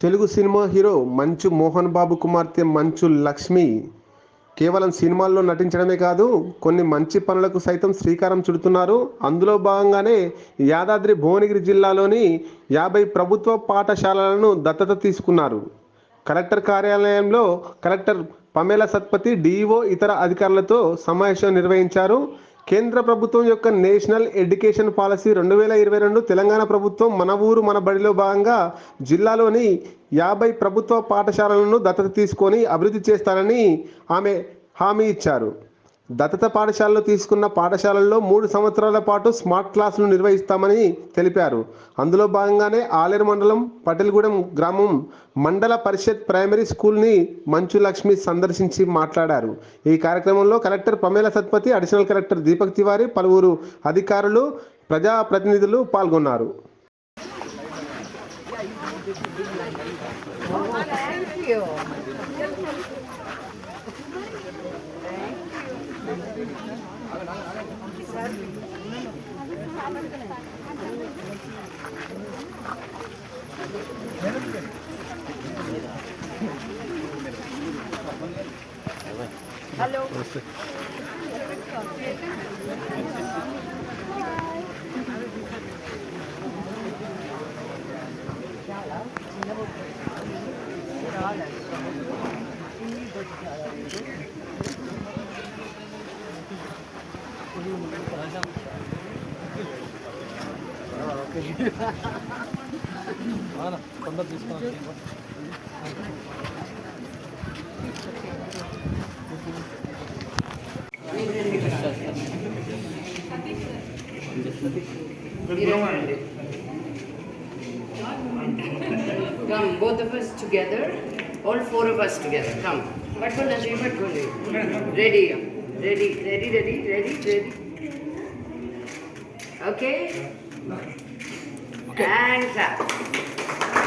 Telugu cinema hero మంచు మోహన్ బాబు కుమార్తె మంచు లక్ష్మి కేవలం సినిమాల్లో నటించడమే కాదు కొన్ని మంచి పనులకు సైతం శ్రీకారం చుడుతున్నారు. అందులో భాగంగానే యాదాద్రి భువనగిరి జిల్లాలోని యాభై ప్రభుత్వ పాఠశాలలను దత్తత తీసుకున్నారు. కలెక్టర్ కార్యాలయంలో కలెక్టర్ పమేల సత్పతి డిఈఓ ఇతర అధికారులతో సమావేశం నిర్వహించారు. కేంద్ర ప్రభుత్వం యొక్క నేషనల్ ఎడ్యుకేషన్ పాలసీ రెండు వేల ఇరవై రెండు తెలంగాణ ప్రభుత్వం మన ఊరు మన బడిలో భాగంగా జిల్లాలోని యాభై ప్రభుత్వ పాఠశాలలను దత్తత తీసుకొని అభివృద్ధి చేస్తారని ఆమె హామీ ఇచ్చారు. దత్తత పాఠశాలలో తీసుకున్న పాఠశాలల్లో మూడు సంవత్సరాల పాటు స్మార్ట్ క్లాసులు నిర్వహిస్తామని తెలిపారు. అందులో భాగంగానే ఆలేరు మండలం పటేల్గూడెం గ్రామం మండల పరిషత్ ప్రైమరీ స్కూల్ని మంచు లక్ష్మి సందర్శించి మాట్లాడారు. ఈ కార్యక్రమంలో collector Pamela Satpathy additional collector Deepak Tiwari పలువురు అధికారులు ప్రజాప్రతినిధులు పాల్గొన్నారు. Thank you. 있어요. 하나 건너 뒤집어 Come, both of us together, all four of us together. Come. What Ready, ready, ready, ready, ready, ready. Okay? And clap.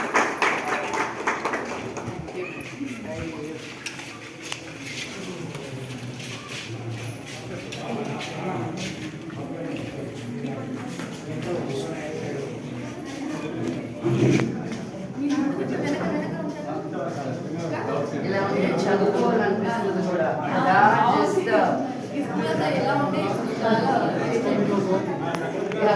ఉంది చదువుకోవాలనిపిస్తుంది కూడా. జస్ట్ ఇలా ఇక్కడే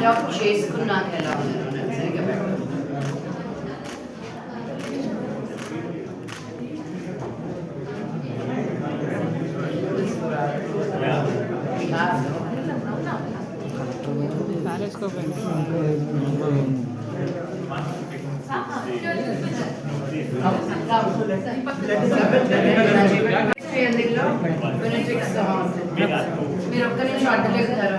adapt చేసుకున్నాక ఎలా సరిగ్గా మీరు ఒక్క నిమిషం అడ్డలేగుతారా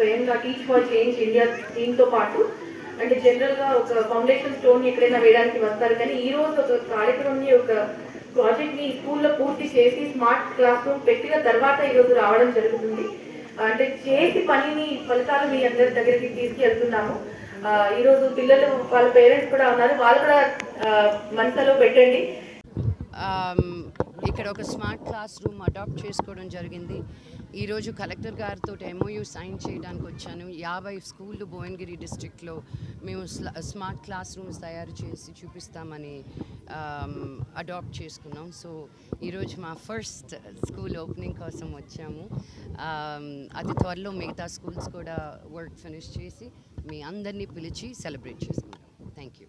స్వయంగా teach for change India team పాటు అంటే జనరల్గా ఒక ఫౌండేషన్ స్టోన్ ఎక్కడైనా వేయడానికి వస్తారు. కానీ ఈ రోజు ఒక కార్యక్రమం ఒక ప్రాజెక్ట్ని స్కూల్లో పూర్తి చేసి స్మార్ట్ క్లాస్ రూమ్ పెట్టిన తర్వాత ఈరోజు రావడం జరుగుతుంది. అంటే చేసి పనిని ఫలితాలు మీ అందరి దగ్గరికి తీసుకెళ్తున్నాము. ఈరోజు పిల్లలు వాళ్ళ పేరెంట్స్ కూడా ఉన్నారు. వాళ్ళు కూడా మనసులో పెట్టండి. ఇక్కడ ఒక స్మార్ట్ క్లాస్ రూమ్ అడాప్ట్ చేసుకోవడం జరిగింది. ఈరోజు కలెక్టర్ గారితో ఎంఓయూ సైన్ చేయడానికి వచ్చాను. యాభై స్కూళ్ళు భువనగిరి డిస్టిక్లో మేము స్మార్ట్ క్లాస్ రూమ్స్ తయారు చేసి చూపిస్తామని అడాప్ట్ చేసుకున్నాం. సో ఈరోజు మా ఫస్ట్ స్కూల్ ఓపెనింగ్ కోసం వచ్చాము. అది అతి త్వరలో మిగతా స్కూల్స్ కూడా వర్క్ ఫినిష్ చేసి మీ అందరినీ పిలిచి సెలబ్రేట్ చేసుకుంటాం. Thank you.